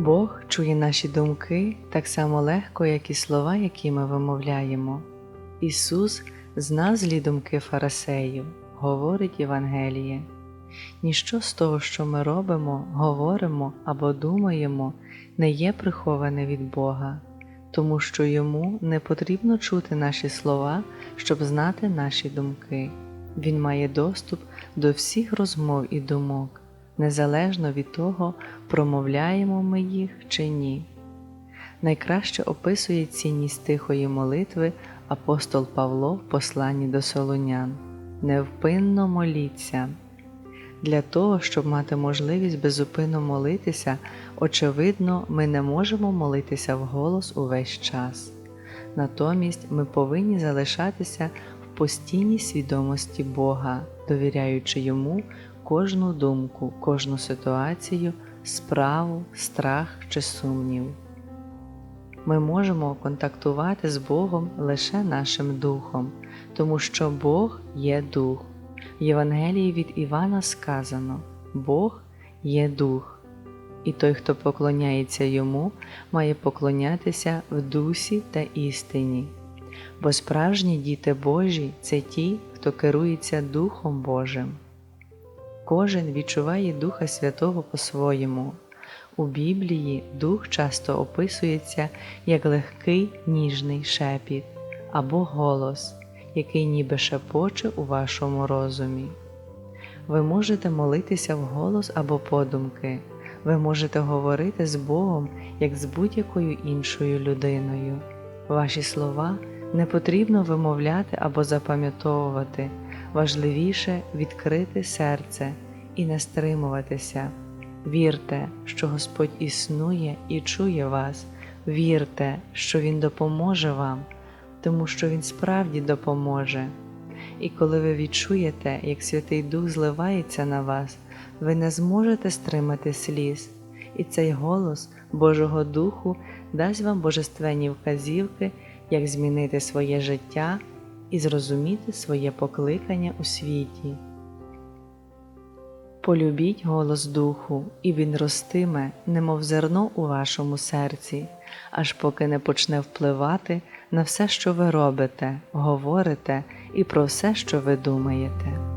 Бог чує наші думки так само легко, як і слова, які ми вимовляємо. Ісус зна злі думки фарисеїв, говорить Євангеліє. Ніщо з того, що ми робимо, говоримо або думаємо, не є приховане від Бога, тому що йому не потрібно чути наші слова, щоб знати наші думки. Він має доступ до всіх розмов і думок, незалежно від того, промовляємо ми їх чи ні. Найкраще описує цінність тихої молитви апостол Павло в посланні до Солонян. Невпинно моліться. Для того, щоб мати можливість безупинно молитися, очевидно, ми не можемо молитися вголос увесь час. Натомість ми повинні залишатися в постійній свідомості Бога, довіряючи йому кожну думку, кожну ситуацію, справу, страх чи сумнів. Ми можемо контактувати з Богом лише нашим духом, тому що Бог є дух. В Євангелії від Івана сказано: Бог є дух, і той, хто поклоняється йому, має поклонятися в дусі та істині. Бо справжні діти Божі це ті, хто керується Духом Божим. Кожен відчуває Духа Святого по-своєму. У Біблії дух часто описується як легкий ніжний шепіт або голос, який ніби шепоче у вашому розумі. Ви можете молитися вголос або подумки, ви можете говорити з Богом як з будь-якою іншою людиною. Ваші слова не потрібно вимовляти або запам'ятовувати, важливіше відкрити серце і не стримуватися. Вірте, що Господь існує і чує вас, вірте, що Він допоможе вам, тому що Він справді допоможе. І коли ви відчуєте, як Святий Дух зливається на вас, ви не зможете стримати сліз, і цей голос Божого Духу дасть вам божественні вказівки, як змінити своє життя і зрозуміти своє покликання у світі. Полюбіть голос Духу, і він ростиме, немов зерно у вашому серці, аж поки не почне впливати на все, що ви робите, говорите і про все, що ви думаєте.